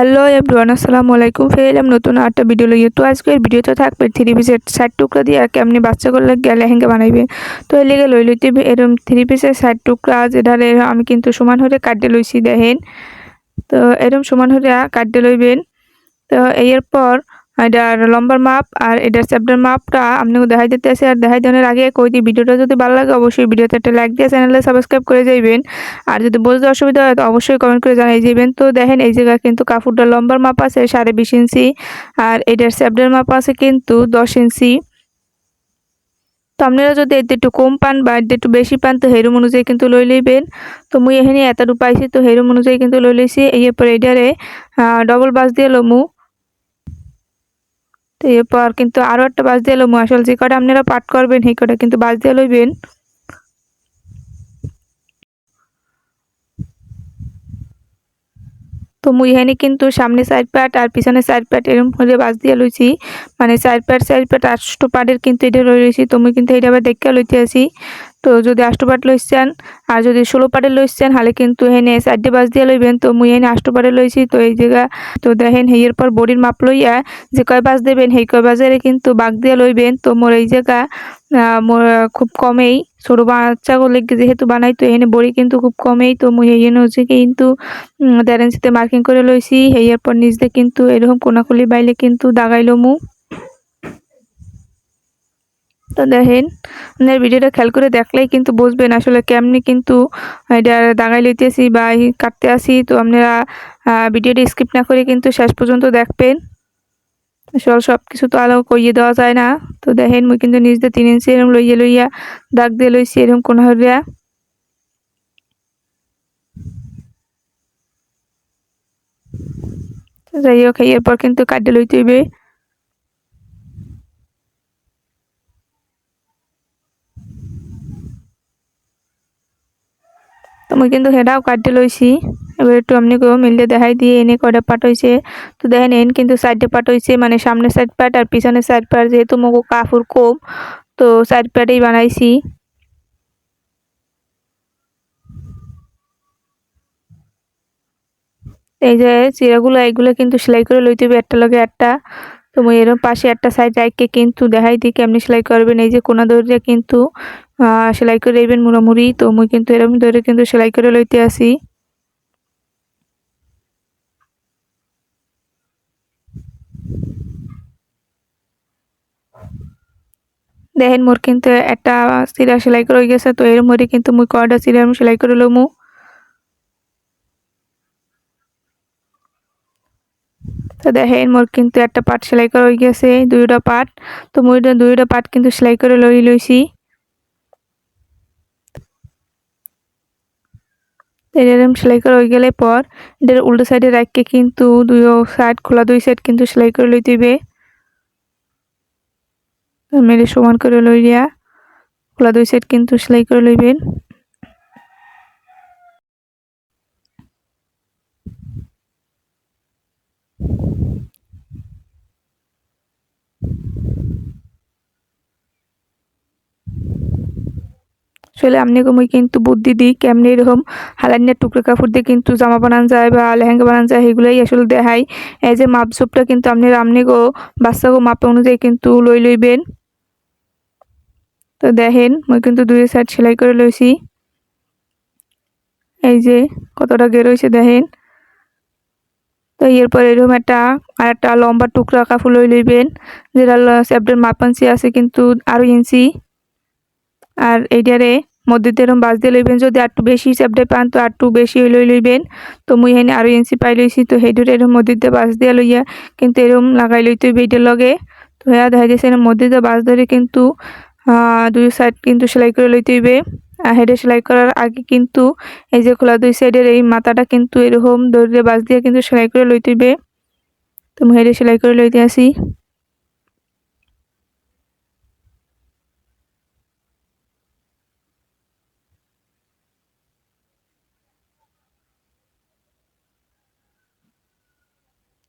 Hello everyone, আসসালামু আলাইকুম। ফের এলাম নতুন আটটা ভিডিও লাগিয়ে তো আজকের ভিডিওতে থাকবে থ্রি পিসের ষাট টুকরা দিয়ে কেমনি বাচ্চা করলে লেহেঙ্গা বানাইবে। তো এ লেগে লই লইতে এরকম থ্রি পিসের ষাট টুকরা যেটা আমি কিন্তু সমান হয়ে কাটতে লইছি, দেখেন। তো এরকম সমান হয়ে কাটতে লইবেন। তো এরপর এটার লম্বার মাপ আর এটার চ্যাপ্টার মাপটা আপনাকে দেখাই দিতে আছে আর দেখাই দেওয়ার আগে কই ভিডিওটা যদি ভালো লাগে অবশ্যই ভিডিওতে একটা লাইক দিয়ে চ্যানেলে সাবস্ক্রাইব করে যাইবেন। আর যদি বুঝতে অসুবিধা হয় তো অবশ্যই কমেন্ট করে জানাই যাবেন তো দেখেন এই জায়গায় কিন্তু কাপড়টার লম্বার মাপ আছে সাড়ে বিশ ইঞ্চি আর এটার চ্যাপ্টার মাপ আছে কিন্তু দশ ইঞ্চি। তো আপনারা যদি এতে একটু কম পান বা এতে একটু বেশি পান তো হেরুম অনুযায়ী কিন্তু লই লইবেন। তো মুই এখানে এতটুকু পাইছি তো হেরুম অনুযায়ী কিন্তু লই লইছি। এরপর এটারে ডবল বাস দিয়ে লমু। তো এরপর কিন্তু আরও একটা বাস দিয়ে এলো আসলে যে কটা আপনারা পাঠ করবেন, সেই কটা কিন্তু বাস দিয়ে লইবেন। তো মুই এখানে কিন্তু সামনে সাইড প্যাট আর পিছনে সাইড প্যাট এরকম হলে বাস দিয়ে লইছি। মানে সাইড প্যাট সাইড প্যাট আটশো পাটের কিন্তু এটা রয়ে রয়েছি তো মুই কিন্তু এটা আবার দেখে লইতে আসি। তো যদি আষ্টপাট লইছেন আর যদি ষোলো পাটের লইছেন, হালে কিন্তু হেনে চারটে বাস দিয়ে লইবেন। তো মুই হেনে আষ্টপাটে লইছি। তো এই জায়গা, তো দেখেন হেয়ের পর বডির মাপ লইয়া যে কয় বাস দেবেন, সেই কয় বাজারে কিন্তু বাঘ দিয়ে লইবেন। তো মোর এই জায়গা মোর খুব কমেই। ছোটো বাচ্চাগুলো যেহেতু বানাই, তো এখানে বড়ি কিন্তু খুব কমেই। তো মুই এই হচ্ছে কিন্তু দেড় ইঞ্চিতে মার্কিং করে লইছি। হেয়ার পর দিয়ে কিন্তু এরকম কোনাকুলি বাইলে কিন্তু দাগাইলো মু। তো দেখেন আপনার ভিডিওটা খেয়াল করে দেখলেই কিন্তু বুঝবেন আসলে কেমনি কিন্তু এটা দাগাই লইতেছি বা কাটতে আসি। তো আপনারা ভিডিওটা স্কিপ না করে কিন্তু শেষ পর্যন্ত দেখবেন। আসলে সব কিছু তো আলো কইয়ে দেওয়া যায় না। তো দেখেন, মুই কিন্তু নিজ তিন ইঞ্চি এরকম লইয়ে লইয়া দাগ দিয়ে লইছি এরকম কোন হরিয়া যাই হোক, এরপর কিন্তু কাটতে লইতে হইবে। তো মুই কিন্তু সেটাও কাটতে লইছি এবার একটু আপনি কেউ মিললে দেখাই দিয়ে, এনে কটা পাট হয়েছে তো দেখেন, এন কিন্তু সাইডে পাট হয়েছে মানে সামনের সাইড পাট আর পিছনের সাইড পাট যেহেতু মুখো কাপড় কম, তো সাইড প্যাটেই বানাইছি। এই যে চিরাগুলো এইগুলো কিন্তু সেলাই করে লইতে হবে একটা লগে একটা। তো মুই এরকম পাশে একটা সাইড রাইকে কিন্তু দেখাই দিই কেমনি সেলাই করবেন? এই যে কোনা ধরে কিন্তু সেলাই করে এইবেন মুড়ামুড়ি। তো মুই কিন্তু এরকম ধরে কিন্তু সেলাই করে লইতে আসি। দেখেন মোর কিন্তু একটা সিরা সেলাই করে গেছে। তো এর মধ্যে কিন্তু মুই কয়টা সিরা সেলাই করে লমু? তো দেখেন, মোর কিন্তু একটা পাট সেলাই করা হয়ে গেছে, দুইটা পাট। তো মুই দুইটা পাট কিন্তু সেলাই করে লই লইছি। এরকম সেলাই করা হয়ে গেলে পর এটার উল্টো সাইডে রাখকে কিন্তু দুই সাইড খোলা, দুই সাইড কিন্তু সেলাই করে লই দিবে মেরে সমান করে লইয়া খোলা দুই সাইড কিন্তু সেলাই করে লইবেন। আসলে আমনিকে মুই কিন্তু বুদ্ধি দিই, কেমনি এরকম হালানিয়ার টুকরো কাপড় দিয়ে কিন্তু জামা বানানো যায় বা লেহেঙ্গা বানানো যায় সেগুলোই আসলে দেখাই। এই যে মাপঝোপটা কিন্তু আপনি আমনিগো বাচ্চাগো মাপ অনুযায়ী কিন্তু লই লইবেন। তো দেখেন, মুই কিন্তু দুই সাইড সেলাই করে লইছি। এই যে কতটা গের হয়েছে দেখেন। তো এরপর এরকম একটা আর একটা লম্বা টুকরা কাপড় লই লইবেন, যেটা স্যাপটার মাপাঞ্চি আছে কিন্তু আরও ইঞ্চি। আর এইটারে মধ্যে এরম বাস দিয়ে লইবেন। যদি একটু বেশি চ্যাপটে পান, তো একটু বেশি লই লইবেন। তো মুই এখানে আরও ইঞ্চি পাই লইছি। তো সেইটোর এরম মধ্যে দিয়ে বাস দিয়ে লইয়া কিন্তু এরম লাগাই লইতে এইটার লগে। তো হ্যাঁ দেখা যাচ্ছে মধ্যে দিয়ে বাস ধরে কিন্তু দুই সাইড কিন্তু সেলাই করে লইতে হইবে। হেডে সেলাই করার আগে কিন্তু এই যে খোলা দুই সাইডের এই মাথাটা কিন্তু এরকম দড়িয়ে বাস দিয়ে কিন্তু সেলাই করে লইতে হইবে। তো হেডে সেলাই করে লইতে আসি।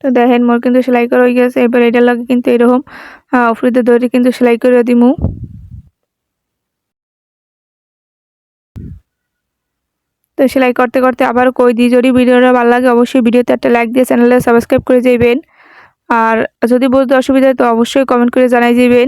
তো দেখেন মোর কিন্তু সেলাই করা হয়ে গেছে। এবার এটা লাগে কিন্তু এরকম উপরিতে ধরে কিন্তু সেলাই করে দিমু। তো সেলাই করতে করতে আবার কই দিই যদি ভিডিওটা ভালো লাগে অবশ্যই ভিডিওতে একটা লাইক দিয়ে চ্যানেলটা সাবস্ক্রাইব করে যাবেন আর যদি বুঝতে অসুবিধা হয়, তো অবশ্যই কমেন্ট করে জানাই যাবেন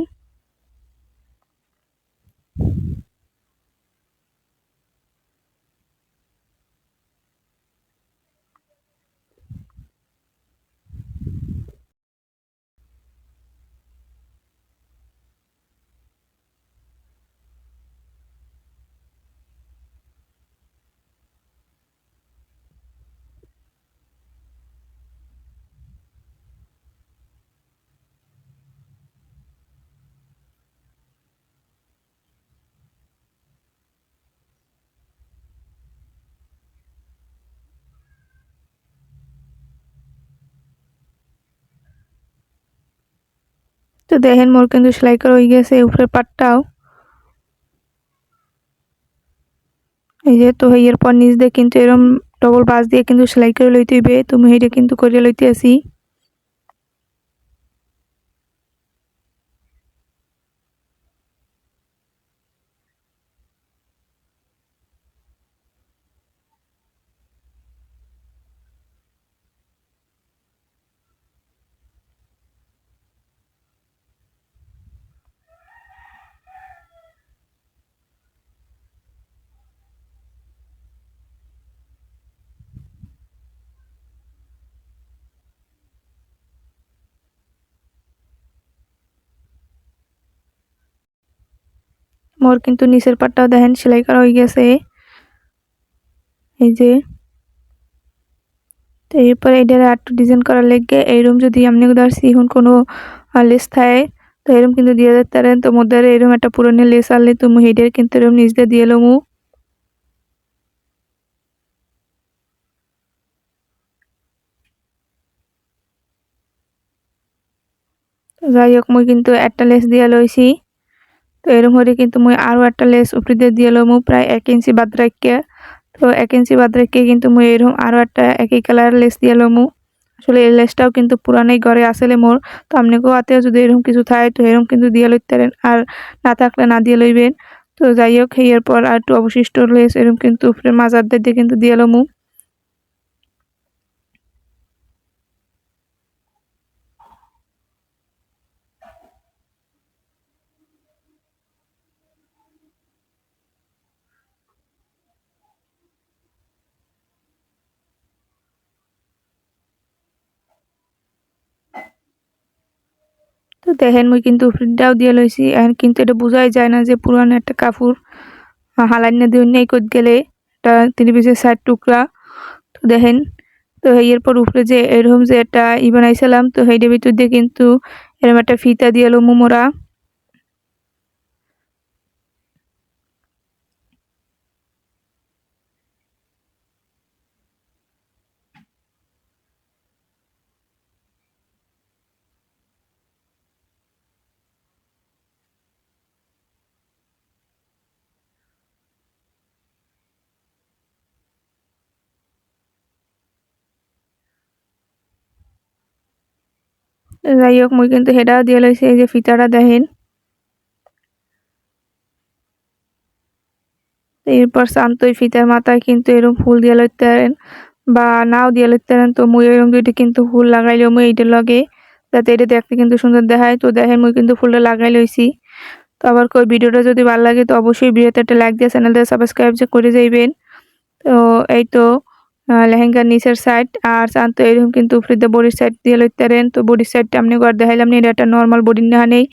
তো দেখেন, মোর কিন্তু সেলাই করা হয়ে গেছে উপরের পাটটাও। এই যে, তো হইয়ের পর নিচ দিয়ে কিন্তু এরম ডবল বাস দিয়ে কিন্তু সেলাই করে লইতে হইবে তুমি এটা কিন্তু করিয়া লইতে আসি। মোর কিন্তু নিচের পাটটাও দেখেন, সেলাই করা হয়ে গেছে। এই যে। তো এরপরে এটার একটু ডিজাইন করার লেগে এইরকম যদি আপনি ধরছি এখন কোনো লেস থাকে, তো এরকম কিন্তু দিয়ে দিতে পারেন। তো মধ্যে এরকম একটা পুরনো লেস আনলে তুমি হেডের কিন্তু এরকম নিচ দিয়ে দিয়ে লমু। যাই হোক মুই কিন্তু একটা লেস দিয়ে লইছি। তো এরকম হলে কিন্তু মুই আরও একটা লেস উপরে দিয়ে দিয়ে লমু প্রায় এক ইঞ্চি বাদ রাখিয়া তো এক ইঞ্চি বাদ রেখে কিন্তু মুই এরকম আরও একটা একই কালার লেস দিয়ে লমু আসলে এই লেসটাও কিন্তু পুরানাই ঘরে আসলে মোর। তো আপনাকেও আতেও যদি এরকম কিছু থাকে তো এরকম কিন্তু দিয়ে লইতে পারেন। আর না থাকলে না দিয়ে লইবেন। তো যাই হোক এরপর আর একটু অবশিষ্ট লেস এরকম কিন্তু উপরে মাজার দিয়ে কিন্তু দিয়ে লমু তো দেখেন, মুই কিন্তু ফ্রিডাও দিয়ে লইছি এখন কিন্তু এটা বোঝাই যায় না যে পুরানো একটা কাপড় হালাইনা দিয়ে নেই কত গেলে, এটা তিনি পিসের ষাট টুকরা তো দেখেন, তো এরপর উপরে যে এরকম যে একটা ই বানাইছিলাম, তো সেইটার ভিতর দিয়ে কিন্তু এরকম একটা ফিতা দিয়ে এলো মোমোরা যাই হোক মুই কিন্তু সেটাও দিয়ে লইছি এই যে ফিতাটা দেখেন। এরপর শান্তই ফিতার মাথায় কিন্তু এরকম ফুল দিয়ে লইতে পারেন, বা নাও দিয়ে লইতে পারেন। তো মুই এরকম দুইটা কিন্তু ফুল লাগাইলেও মুই এইটার লগে, যাতে এটা দেখতে কিন্তু সুন্দর দেখায়। তো দেখেন, মুই কিন্তু ফুলটা লাগাই লইছি। তো আবার কই, ভিডিওটা যদি ভালো লাগে, তো অবশ্যই ভিডিওতে একটা লাইক দিয়ে, চ্যানেলটা সাবস্ক্রাইব যে করে যাইবেন। তো এই তো লেহেঙ্গার নিচের সাইড আর চান তো এরকম কিন্তু ফ্রিতে বডির সাইড দিয়ে লইতে পারেন। তো বডির সাইডটা আপনি ঘর দেখাইলাম এটা একটা নর্মাল বডির নেহা নেই।